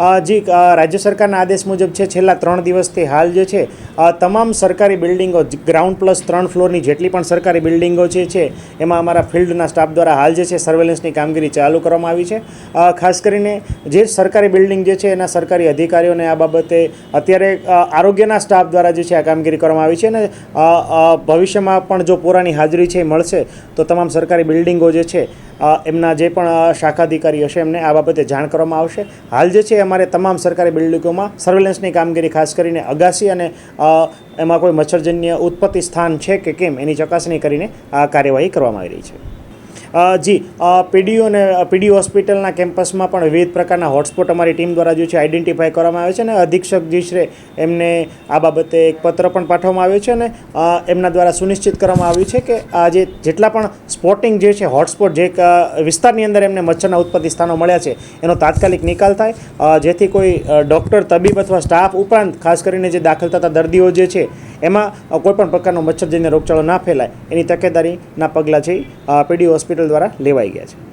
જી રાજ્ય સરકારના આદેશ મુજબ છે, છેલ્લા ત્રણ દિવસથી હાલ જે છે તમામ સરકારી બિલ્ડિંગો ગ્રાઉન્ડ પ્લસ ત્રણ ફ્લોરની જેટલી પણ સરકારી બિલ્ડિંગો જે છે, એમાં અમારા ફિલ્ડના સ્ટાફ દ્વારા હાલ જે છે, સર્વેલન્સની કામગીરી ચાલુ કરવામાં આવી છે. ખાસ કરીને જે સરકારી બિલ્ડિંગ જે છે, એના સરકારી અધિકારીઓને આ બાબતે અત્યારે આરોગ્યના સ્ટાફ દ્વારા જે છે, આ કામગીરી કરવામાં આવી છે અને ભવિષ્યમાં પણ જો પૂરાની હાજરી છે, એ મળશે, તો તમામ સરકારી બિલ્ડિંગો જે છે એમના જે પણ શાખા શાખાધિકારી હશે એમને આ બાબતે જાણ કરવામાં આવશે. હાલ જે છે અમારે તમામ સરકારી બિલ્ડિંગોમાં સર્વેલન્સની કામગીરી ખાસ કરીને અગાસી અને એમાં કોઈ મચ્છરજન્ય ઉત્પત્તિ સ્થાન છે કે કેમ એની ચકાસણી કરીને આ કાર્યવાહી કરવામાં આવી રહી છે. જી પીડીયુ અને પીડીયુ હોસ્પિટલના કેમ્પસમાં પણ વિવિધ પ્રકારના હોટસ્પોટ અમારી ટીમ દ્વારા જે છે આઈડેન્ટિફાય કરવામાં આવે છે અને અધિક્ષક જીશ્રે એમને આ બાબતે એક પત્ર પણ પાઠવવામાં આવ્યો છે અને એમના દ્વારા સુનિશ્ચિત કરવામાં આવ્યું છે કે આ જે જેટલા પણ સ્પોટિંગ જે છે હોટસ્પોટ જે વિસ્તારની અંદર એમને મચ્છરના ઉત્પત્તિ સ્થાનો મળ્યા છે, એનો તાત્કાલિક નિકાલ થાય જેથી કોઈ ડૉક્ટર, તબીબ અથવા સ્ટાફ ઉપરાંત ખાસ કરીને જે દાખલ થતા દર્દીઓ જે છે એમાં કોઈપણ પ્રકારનો મચ્છરજન્ય રોગચાળો ના ફેલાય, એની તકેદારીના પગલાં છે પીડી હોસ્પિટલ દ્વારા લેવાઈ ગયા છે.